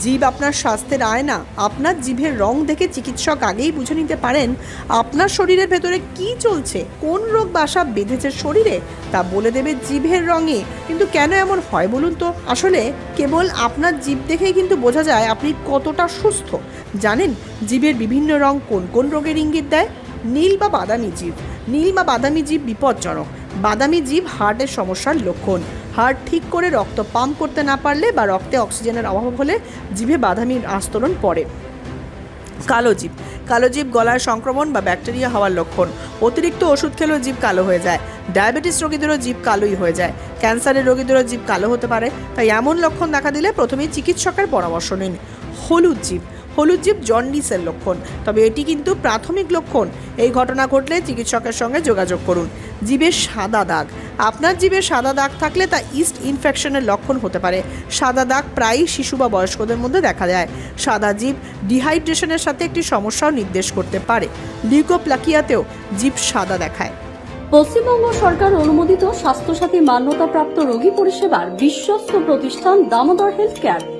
জীব আপনার স্বাস্থ্যের আয়না আপনার জিভের রং দেখে চিকিৎসক আগেই বুঝে নিতে পারেন আপনার শরীরের ভেতরে কি চলছে, কোন রোগ বাসা বেঁধেছে শরীরে, তা বলে দেবে জিভের রঙে। কিন্তু কেন এমন হয় বলুন তো? আসলে কেবল আপনার জীব দেখেই কিন্তু বোঝা যায় আপনি কতটা সুস্থ। জানেন জিভের বিভিন্ন রং কোন কোন রোগের ইঙ্গিত দেয়? নীল বা বাদামি জীব। নীল বা বাদামি জীব বিপজ্জনক। বাদামি জীব হার্টের সমস্যার লক্ষণ। হার্ট ঠিক করে রক্ত পাম্প করতে না পারলে বা রক্তে অক্সিজেনের অভাব হলে জিভে বাদামির আস্তরণ পড়ে। কালো জীব। কালো জীব গলার সংক্রমণ বা ব্যাকটেরিয়া হওয়ার লক্ষণ। অতিরিক্ত ওষুধ খেলেও জীব কালো হয়ে যায়। ডায়াবেটিস রোগীদেরও জীব কালোই হয়ে যায়। ক্যান্সারের রোগীদেরও জীব কালো হতে পারে। তাই এমন লক্ষণ দেখা দিলে প্রথমেই চিকিৎসকের পরামর্শ নিন। হলুদ জীব। হলুদ জীব জন্ডিসের লক্ষণ। তবে এটি কিন্তু প্রাথমিক লক্ষণ। এই ঘটনা ঘটলে চিকিৎসকের সঙ্গে যোগাযোগ করুন। জীবের সাদা দাগ। আপনার জীবে সাদা দাগ থাকলে তা ইস্ট ইনফেকশনের লক্ষণ হতে পারে। সাদা দাগ প্রায়ই শিশু বা বয়স্কদের মধ্যে দেখা যায় সাদা জীব ডিহাইড্রেশনের সাথে একটি সমস্যাও নির্দেশ করতে পারে। লিউকোপ্লাকিয়াতেও জীব সাদা দেখায়। পশ্চিমবঙ্গ সরকার অনুমোদিত স্বাস্থ্যসাথী মান্যতাপ্রাপ্ত রোগী পরিষেবার বিশ্বস্ত প্রতিষ্ঠান Damodar health care.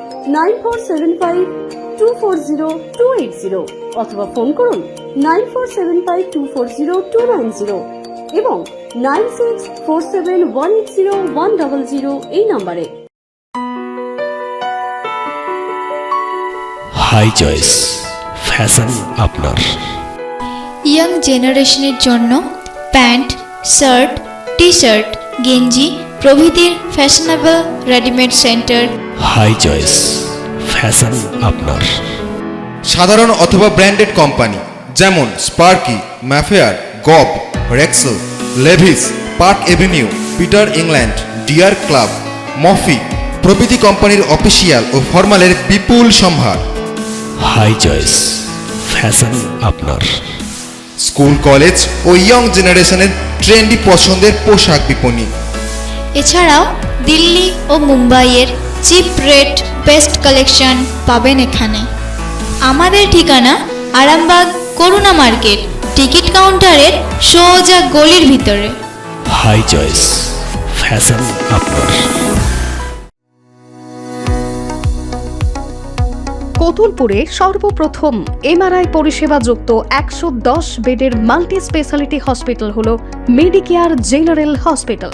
nine four seven five two four zero two eight zero অথবা ফোন করুন nine four seven five two four zero two nine zero এবং nine six four seven one eight zero one double zero এই নম্বরে। High choice fashion আপনার। Young জেনারেশনের জন্য pant shirt T shirt গেঞ্জি প্রভৃতির fashionable readymade centre high choice fashion আপনার সাধারণ অথবা ব্র্যান্ডেড কোম্পানি যেমন স্পার্কি ম্যাফেয়ার গব রেক্সেল Levi's Park Avenue Peter England Deer Club মফি প্রভৃতি কোম্পানির অফিসিয়াল ও ফর্মালের বিপুল সম্ভার। হাই চয়েস ফ্যাশন আপনার স্কুল কলেজ ও ইয়ং জেনারেশনের ট্রেন্ডি পছন্দের পোশাক বিপণী। এছাড়াও দিল্লি ও মুম্বাইয়ের চিপ রেট বেস্ট কালেকশন পাবেন এখানে। আমাদের ঠিকানা আরামবাগ করুণা মার্কেট টিকিট কাউন্টারের সোজা গলির ভিতরে। হাই চয়েস ফ্যাশন আপনার। কতুলপুরে সর্বপ্রথম এমআরআই পরিষেবা যুক্ত একশো দশ বেডের মাল্টি স্পেশালিটি হসপিটাল হল মেডিকেয়ার জেনারেল হসপিটাল।